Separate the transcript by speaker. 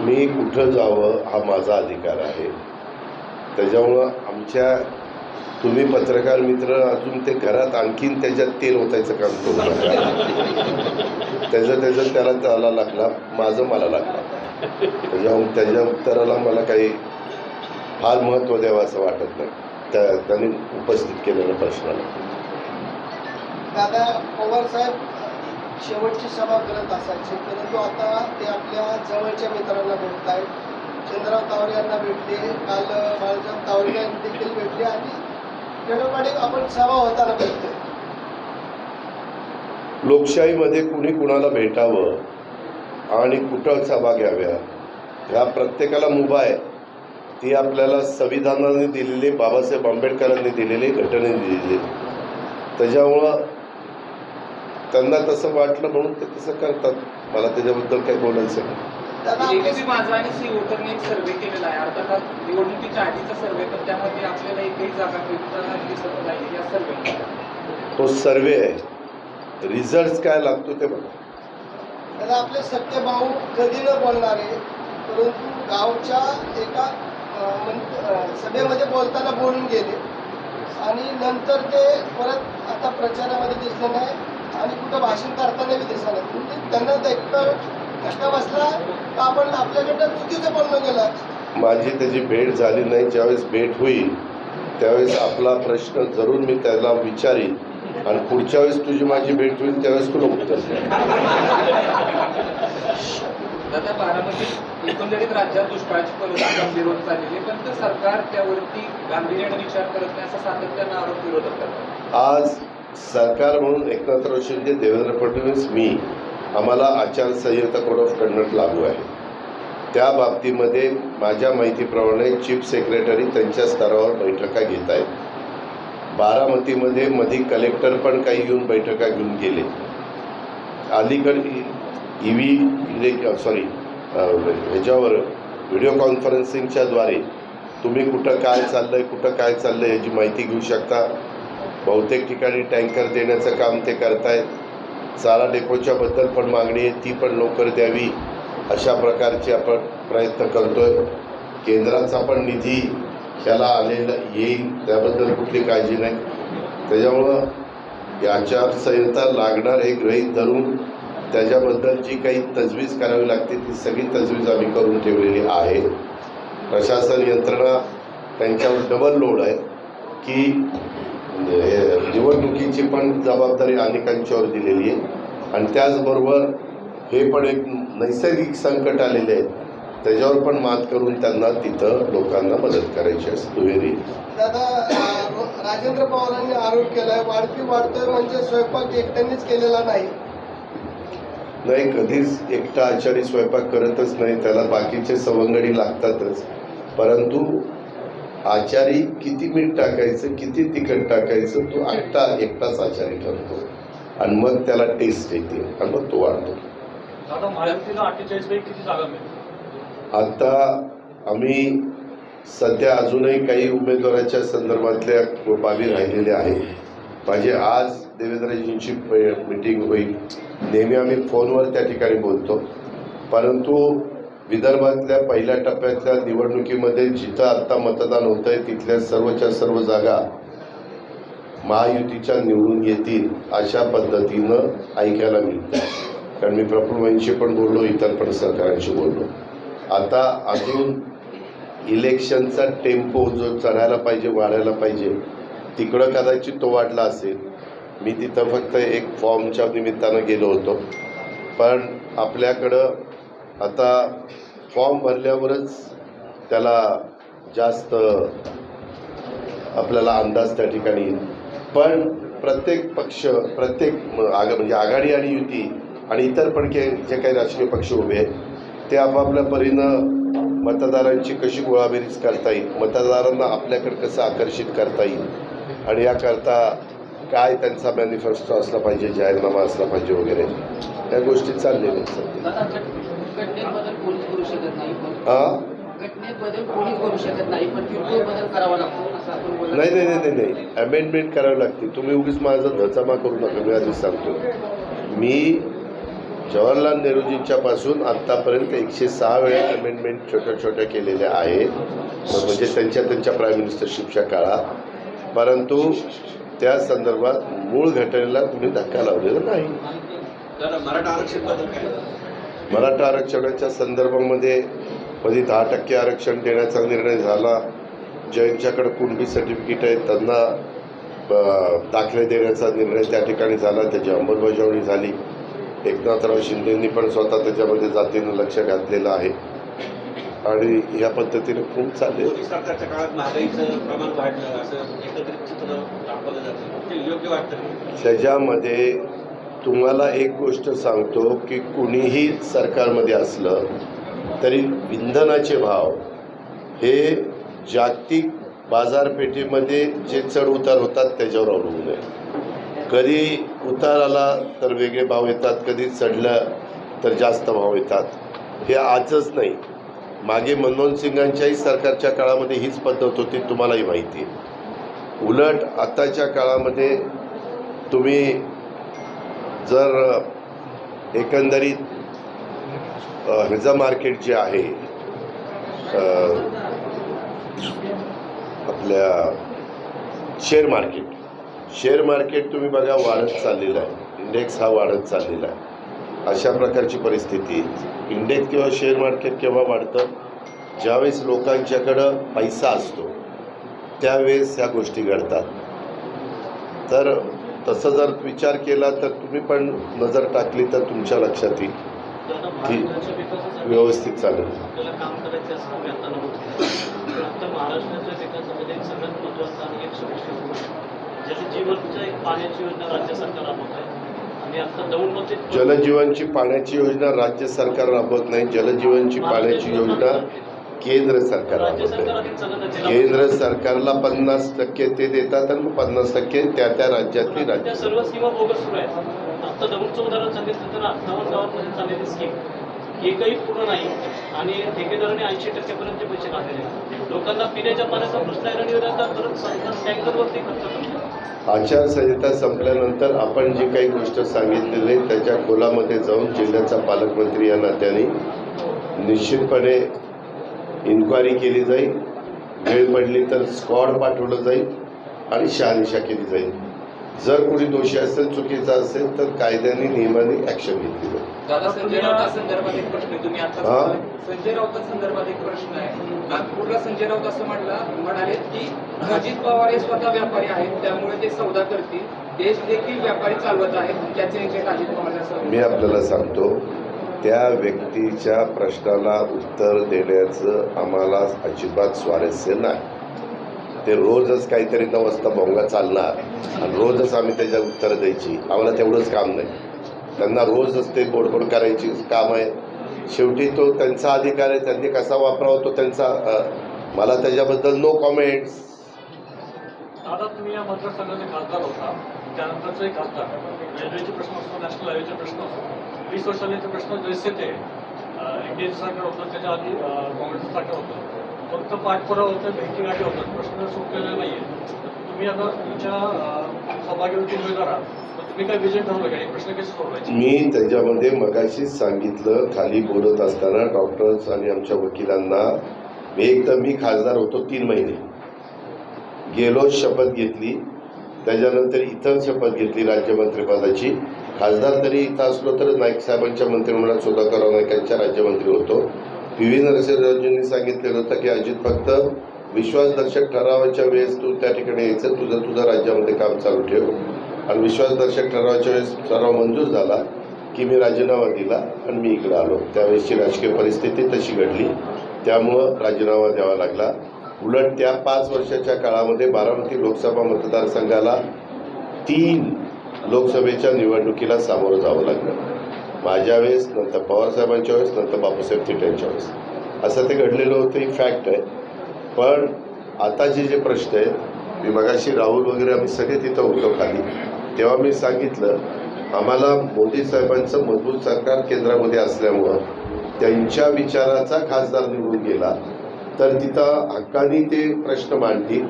Speaker 1: मी कुठं जावं हा माझा अधिकार आहे. त्याच्यामुळं आमच्या तुम्ही पत्रकार मित्र अजून ते घरात आणखीन त्याच्यात तेल ओतायचं काम करू नका. त्याचं त्याचं त्याला त्याला लागला माझं मला लागला. त्याच्यामुळे त्याच्या उत्तराला मला काही फार महत्त्व द्यावं असं वाटत नाही. त्या त्यांनी उपस्थित केलेल्या प्रश्नाला.
Speaker 2: दादा पवार साहेब शेवटची सभा करत असायचे परंतु आता ते आपल्या जवळच्या मित्रांना भेटत आहेत चंद्रराव तावरे यांना भेटले काल बाळासाहेब तावरे यांनी देखील भेटले आणि खेडोपाडी आपण सभा होताना भेटतोय.
Speaker 1: लोकशाहीमध्ये कुणी कुणाला भेटावं आणि कुठं सभा घ्याव्या ह्या प्रत्येकाला मुभा आहे. ती आपल्याला संविधानाने दिलेली बाबासाहेब आंबेडकरांनी दिलेली घटनेने दिलेली. त्याच्यामुळं त्यांना तसं वाटलं म्हणून ते तसं करतात. मला त्याच्याबद्दल काही बोलायचं नाही.
Speaker 3: माझा आणि सी वोटरने एक सर्वे केलेला आहे. अर्थात निवडणुकीच्या आधीचा सर्वे पण त्यामध्ये आपल्याला एकही जागा दिसत नाही या सर्वे
Speaker 1: तो सर्वे आहे. रिझल्ट काय लागतो ते बघा.
Speaker 2: दादा आपले सत्य भाऊ कधी न बोलणारे परंतु गावच्या एका अं, मंत- अं, सभेमध्ये बोलताना बोलून गेले. आणि नंतर ते परत आता प्रचारामध्ये दिसले नाही. आणि कुठं भाषण करताना बी दिसलं नाही म्हणजे त्यांना देखतं धक्का बसला तर आपण आपल्याकडनं चुकीचं बोलणं गेलं
Speaker 1: माझी त्याची भेट झाली नाही ज्यावेळेस भेट होईल त्यावेळेस आपला प्रश्न जरूर मी त्याला विचारीन. आणि पुढच्या वेळेस तुझी माझी भेट होईल त्यावेळेस तुला उत्तर.
Speaker 3: दादा बारामतीत एकंदरीत राज्यात दुष्काळाची परिस्थिती गंभीर होत चाललेली आहे पण ते सरकार त्यावरती गांभीर्याने विचार करत नाही असा सातत्यानं आरोप विरोधक करतात.
Speaker 1: आज सरकार म्हणून एकनाथराव शिंदे देवेंद्र फडणवीस मी आम्हाला आचारसंहिता कोड ऑफ कंडक्ट लागू आहे. त्या बाबतीमध्ये माझ्या माहितीप्रमाणे चीफ सेक्रेटरी त्यांच्या स्तरावर बैठका घेत आहेत. बारामतीमध्ये मधी कलेक्टर पण काही येऊन बैठका घेऊन गेले. अलीकड ई व्ही सॉरी ह्याच्यावर व्हिडिओ कॉन्फरन्सिंगच्याद्वारे तुम्ही कुठं काय चाललं आहे कुठं काय चाललं आहे याची माहिती घेऊ शकता. बहुतेक ठिकाणी टँकर देण्याचं काम ते करतायत. चारा डेपोच्या बद्दल पण मागणी आहे ती पण लवकर द्यावी अशा प्रकारचे आपण प्रयत्न करतोय. केंद्राचा पण निधी त्याला आलेला येईल त्याबद्दल कुठली काळजी नाही. त्याच्यामुळं ही आचारसंहिता लागणार हे गृहीत धरून. त्याच्याबद्दल जी काही तजवीज करावी लागते ती सगळी तजवीज आम्ही करून ठेवलेली आहे. प्रशासन यंत्रणा त्यांच्यावर डबल लोड आहे की निवडणुकीची पण जबाबदारी अनेकांच्यावर दिलेली आहे. आणि त्याचबरोबर हे पण एक नैसर्गिक संकट आलेले आहे त्याच्यावर पण मात करून त्यांना तिथं लोकांना मदत करायची असते दुहेरी.
Speaker 2: दादा राजेंद्र पवारांनी आरोप केलाय वाढपी वाढतोय म्हणजे स्वयंपाक एकट्यानेच केलेला नाही.
Speaker 1: नाही कधीच एकटा आचारी स्वयंपाक करतच नाही त्याला बाकीचे सवंगडी लागतातच. परंतु आचारी किती मीठ टाकायचं किती तिखट टाकायचं तो एकटा एकटाच आचारी ठरतो. आणि मग त्याला टेस्ट येते आणि मग तो वाढतो.
Speaker 4: आता
Speaker 1: आम्ही सध्या अजूनही काही उमेदवाराच्या संदर्भातल्या बाबी राहिलेल्या आहेत. माझी आज देवेंद्रजींची मीटिंग होईल. नेहमी आम्ही फोनवर त्या ठिकाणी बोलतो. परंतु विदर्भातल्या पहिल्या टप्प्यातल्या निवडणुकीमध्ये जिथं आत्ता मतदान होतं आहे तिथल्या सर्वच्या सर्व जागा महायुतीच्या निवडून येतील अशा पद्धतीनं ऐकायला मिळतं कारण मी प्रफुल्लबाईंशी पण बोललो इतर पण सरकारांशी बोललो. आता अजून इलेक्शनचा टेम्पो जो चढायला पाहिजे वाढायला पाहिजे तिकडं कदाचित तो वाढला असेल. मी तिथं फक्त एक फॉर्मच्या निमित्तानं गेलो होतो. पण आपल्याकडं आता फॉर्म भरल्यावरच त्याला जास्त आपल्याला अंदाज त्या ठिकाणी येईल पण प्रत्येक पक्ष प्रत्येक म- आग म्हणजे आघाडी आणि युती आणि इतर पण के जे काही राजकीय पक्ष उभे आहेत ते आपापल्या परीनं मतदारांची कशी गोळाबेरीज करता येईल मतदारांना आपल्याकडे कसं आकर्षित करता येईल आणि याकरता काय त्यांचा मॅनिफेस्टो असला पाहिजे जाहीरनामा असला पाहिजे वगैरे या गोष्टी चाललेल्या आहेत सध्या.
Speaker 5: कोणीच करू शकत नाही
Speaker 1: हा
Speaker 5: घटनेत बदल कोणीच करू शकत नाही पण किरकोळ बदल करावा लागतो असं आपण बोलत
Speaker 1: नाही नाही नाही. नाही नाही अमेंडमेंट करावी लागते. तुम्ही उगीच माझा धचामा करू नका. मी आधीच सांगतो. मी जवाहरलाल नेहरूजींच्या पासून आत्तापर्यंत एकशे सहा वेळा अमेंडमेंट छोट्या छोट्या केलेल्या आहेत. म्हणजे त्यांच्या त्यांच्या प्राईम मिनिस्टरशिपच्या काळात. परंतु त्या संदर्भात मूळ घटनेला तुम्ही धक्का लावलेला नाही.
Speaker 6: मराठा आरक्षणबद्दल काय?
Speaker 1: मराठा आरक्षणाच्या संदर्भामध्ये मध्ये दहा टक्के आरक्षण देण्याचा निर्णय झाला ज्यांच्याकडे कुणबी सर्टिफिकेट आहे त्यांना दाखले देण्याचा निर्णय त्या ठिकाणी झाला त्याची अंमलबजावणी झाली. एकनाथराव शिंदेंनी पण स्वतः त्याच्यामध्ये जातीनं लक्ष घातलेलं आहे. आणि या पद्धतीने खूप चालले? त्याच्यामध्ये तुम्हाला एक गोष्ट सांगतो की कुणीही सरकारमध्ये असलं तरी इंधनाचे भाव हे जागतिक बाजारपेठेमध्ये जे चढ उतार होतात त्याच्यावर अवलंबून आहे. कधी उतार आला तर वेगळे भाव येतात कधी चढलं तर जास्त भाव येतात. हे आजच नाही. मागे मनमोहन सिंगांच्याही सरकारच्या काळामध्ये हीच पद्धत होती तुम्हालाही माहिती आहे. उलट आताच्या काळामध्ये तुम्ही जर एकंदरीत हिजा मार्केट जे आहे आपल्या शेअर मार्केट. शेअर मार्केट तुम्ही बघा वाढत चाललेलं आहे. इंडेक्स हा वाढत चाललेला आहे. अशा प्रकारची परिस्थिती इंडेक्स किंवा शेअर मार्केट केव्हा वाढतं? ज्यावेळेस लोकांच्याकडं पैसा असतो त्यावेळेस ह्या गोष्टी घडतात. तर तसं जर विचार केला तर तुम्ही पण नजर टाकली तर तुमच्या लक्षात येईल की व्यवस्थित चालेल जलजीवनची पाण्याची योजना राज्य सरकार राबवत नाही. जलजीवनची पाण्याची योजना केंद्र सरकार
Speaker 4: राज्य
Speaker 1: राबवत
Speaker 4: सरकार
Speaker 1: आहे
Speaker 4: अधिक चालत आहे.
Speaker 1: केंद्र सरकारला पन्नास टक्के ते देतात आणि पन्नास टक्के त्या त्या राज्यातली राज्य
Speaker 4: सर्व स्कीमा बोगस सुरू आहेत. आता दौंडचं उदाहरण सांगितलं तर अठ्ठावन्न गावांमध्ये चाललेली स्कीम एकही पूर्ण नाही. आणि ठेकेदाराने ऐंशी पैसे काढलेले आहेत. लोकांना पिण्याच्या पाण्याचा प्रश्न आहे आणि सरकार टँकरवरती खर्च करतो
Speaker 1: आचारसंहिता संपल्यानंतर आपण जी काही गोष्ट सांगितलेली त्याच्या खोलामध्ये जाऊन जिल्ह्याचा पालकमंत्री या नात्याने निश्चितपणे इन्क्वायरी केली जाईल. वेळ पडली तर स्क्वॉड पाठवलं जाईल आणि शहानिशा केली जाईल. जर कोणी दोषी असेल चुकीचा असेल तर कायद्याने नियमाने ॲक्शन घेतली जाईल.
Speaker 3: दादा संजय राऊत संदर्भात एक प्रश्न आहे. तुम्ही आता
Speaker 1: हा?
Speaker 3: संजय राऊत संदर्भात एक प्रश्न आहे. नागपूरला संजय राऊत असं म्हटलं म्हणाले की अजित पवार हे स्वतः व्यापारी आहेत त्यामुळे ते सौदा करतील. देश देखील व्यापारी चालवत आहेत त्याचे अजित पवार
Speaker 1: मी आपल्याला सांगतो त्या व्यक्तीच्या प्रश्नाला उत्तर देण्याचं आम्हाला अजिबात स्वारस्य नाही. ते रोजच काहीतरी नऊ वाजता भोंगा चालणार आणि रोजच आम्ही त्याच्या उत्तरं द्यायची. आम्हाला तेवढंच काम नाही. त्यांना रोजच ते बोडबोड करायची काम आहे शेवटी तो त्यांचा अधिकार आहे. त्यांनी कसा वापरावा तो त्यांचा मला त्याच्याबद्दल नो कॉमेंट्स
Speaker 4: दादा तुम्ही या मतदारसंघाचे खासदार होता. त्यानंतरचे खासदार. रेल्वेचे प्रश्न असतो नॅशनल हायवेचे प्रश्न असतो. वीस वर्षांनी ते प्रश्न जैसे ते इंडियन सरकार होतं त्याच्या आधी काँग्रेसचं सरकार होतं. फक्त पाठपुरावा होतं भेटीगाठी होतात. प्रश्न सुटलेले नाही आहे तुम्ही आता तुमच्या अं, सौभाग्यवती उमेदवार आहात तुम्ही काय प्रश्न
Speaker 1: मी त्याच्यामध्ये मगाशीच सांगितलं खाली बोलत असताना डॉक्टर्स आणि आमच्या वकिलांना एक तर मी खासदार होतो तीन महिने. गेलो शपथ घेतली. त्याच्यानंतर इतर शपथ घेतली राज्यमंत्रीपदाची खासदार तरी इथं असलो तर नाईक साहेबांच्या मंत्रिमंडळात सुधाकर नाईकांच्या राज्यमंत्री होतो. पी व्ही नरसिंहराजेंनी सांगितलेलं होतं की अजित फक्त विश्वासदर्शक ठरावाच्या वेळेस तू त्या ठिकाणी यायचं तुझं तुझं राज्यामध्ये काम चालू ठेव. आणि विश्वासदर्शक ठरावाच्या वेळेस ठराव मंजूर झाला की मी राजीनामा दिला आणि मी इकडं आलो. त्यावेळेसची राजकीय परिस्थिती तशी घडली. त्यामुळं राजीनामा द्यावा लागला. उलट त्या पाच वर्षाच्या काळामध्ये बारामती लोकसभा मतदारसंघाला तीन लोकसभेच्या निवडणुकीला सामोरं जावं लागलं. माझ्या वेळेस नंतर पवारसाहेबांच्या वेळेस नंतर बापूसाहेब थिटेंच्या वेळेस. असं ते घडलेलं होतं ही फॅक्ट आहे. पण आताचे जे प्रश्न आहेत मी मगाशी राहुल वगैरे आम्ही सगळे तिथं होतो खाली. तेव्हा मी सांगितलं आम्हाला मोदी साहेबांचं मजबूत सरकार केंद्रामध्ये असल्यामुळं त्यांच्या विचाराचा खासदार निवडून गेला. तर तिथं हक्कानी ते प्रश्न मांडतील.